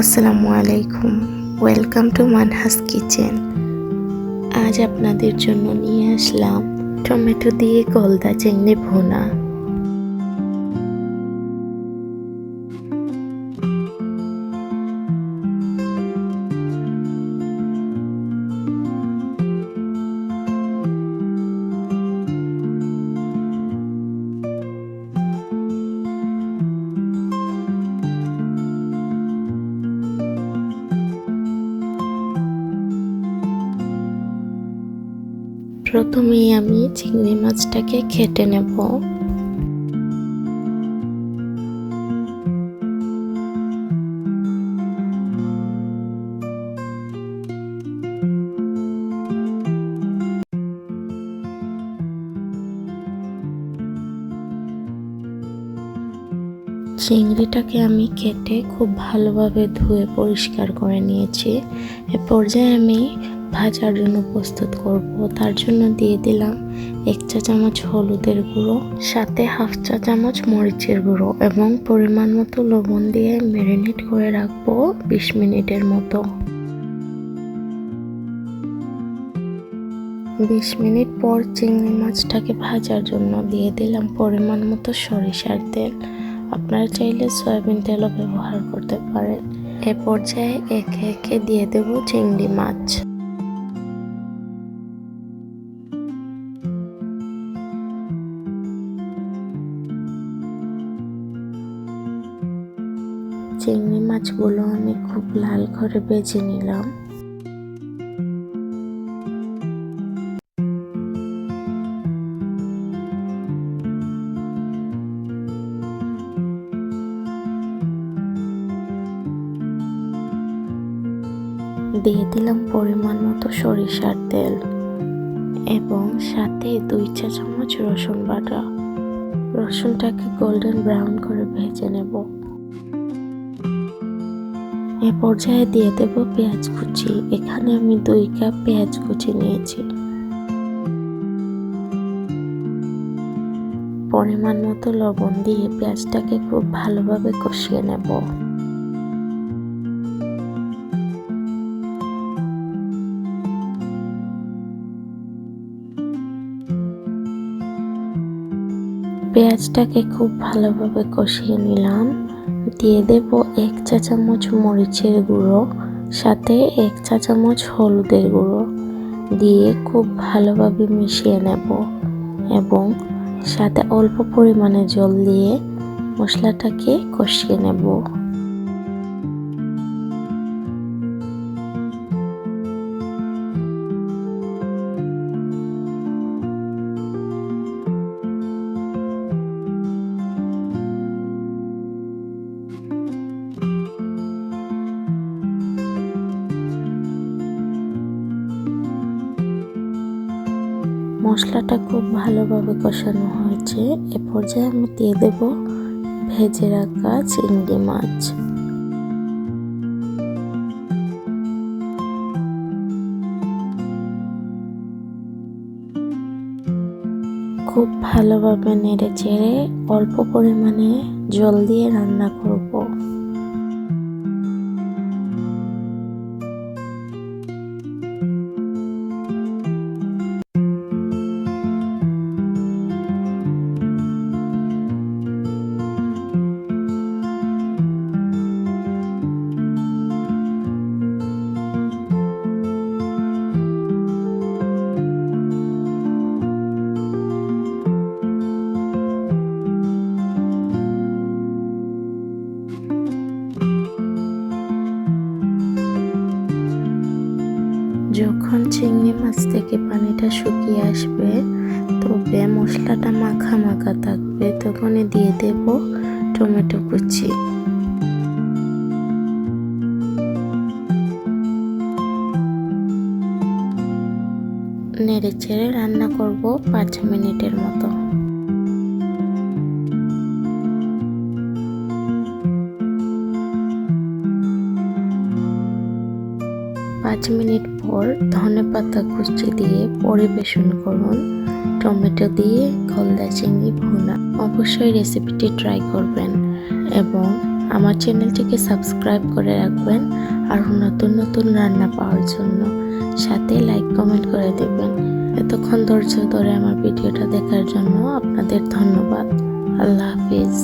আসসালামু আলাইকুম। Welcome to Manhas kitchen আজ আপনাদের জন্য নিয়ে আসলাম টমেটো দিয়ে গলদা চিংড়ি ভুনা। প্রথমেই আমি চিংড়ি মাছটাকে খেটে নেব। চিংড়িটাকে আমি কেটে খুব ভালোভাবে ধুয়ে পরিষ্কার করে নিয়েছি। এ পর্যায়ে আমি ভাজার জন্য প্রস্তুত করব। তার জন্য দিয়ে দিলাম এক চা চামচ হলুদের গুঁড়ো, সাথে হাফ চা চামচ মরিচের গুঁড়ো এবং পরিমাণ মতো লবণ দিয়ে ম্যারিনেট করে রাখব বিশ মিনিটের মতো। বিশ মিনিট পর চিংড়ি মাছটাকে ভাজার জন্য দিয়ে দিলাম পরিমাণ মতো সরিষার তেল। আপনারা চাইলে সয়াবিন তেলও ব্যবহার করতে পারেন। এ পর্যায়ে একে একে দিয়ে দেব চিংড়ি মাছ। চিংড়ি মাছগুলো আমি খুব লাল করে বেজে নিলাম। দিয়ে দিলাম পরিমাণ মতো সরিষার তেল এবং সাথে দুই চা চামচ রসুন বাটা। রসুনটাকে গোল্ডেন ব্রাউন করে ভেজে নেব। এ পর্যায়ে দিয়ে দেব পেঁয়াজ কুচি। এখানে আমি দুই কাপ পেঁয়াজ কুচি নিয়েছি। পরিমাণ মতো লবণ দিয়ে পেঁয়াজটাকে খুব ভালোভাবে কষিয়ে নেব। পেঁয়াজটাকে খুব ভালোভাবে কষিয়ে নিলাম। দিয়ে দেব এক চা চামচ মরিচের গুঁড়ো, সাথে এক চা চামচ হলুদের গুঁড়ো দিয়ে খুব ভালোভাবে মিশিয়ে নেব এবং সাথে অল্প পরিমাণে জল দিয়ে মশলাটাকে কষিয়ে নেব। মশলাটা খুব ভালোভাবে কষানো হয়েছে। এ পর্যায়ে আমি দিয়ে দেব ভেজে রাখা চিংড়ি মাছ। খুব ভালোভাবে নেড়ে চেড়ে অল্প পরিমাণে জল দিয়ে রান্না করব। যখন চিংড়ি মাছ থেকে পানিটা শুকিয়ে আসবে, তবে মশলাটা মাখা মাখা থাকবে। তখনই দিয়ে দেব টমেটো কুচি। নেড়ে চেড়ে রান্না করব পাঁচ মিনিটের মতো। পাঁচ মিনিট পর ধনে পাতা কুচি দিয়ে পরিবেশন করুন। টমেটো দিয়ে গলদা চিংড়ি ভুনা। অবশ্যই রেসিপিটি ট্রাই করবেন এবং আমার চ্যানেলটিকে সাবস্ক্রাইব করে রাখবেন আরও নতুন নতুন রান্না পাওয়ার জন্য সাথে লাইক, কমেন্ট করে দেবেন। এতক্ষণ ধৈর্য ধরে আমার ভিডিওটা দেখার জন্য আপনাদের ধন্যবাদ। আল্লাহ হাফিজ।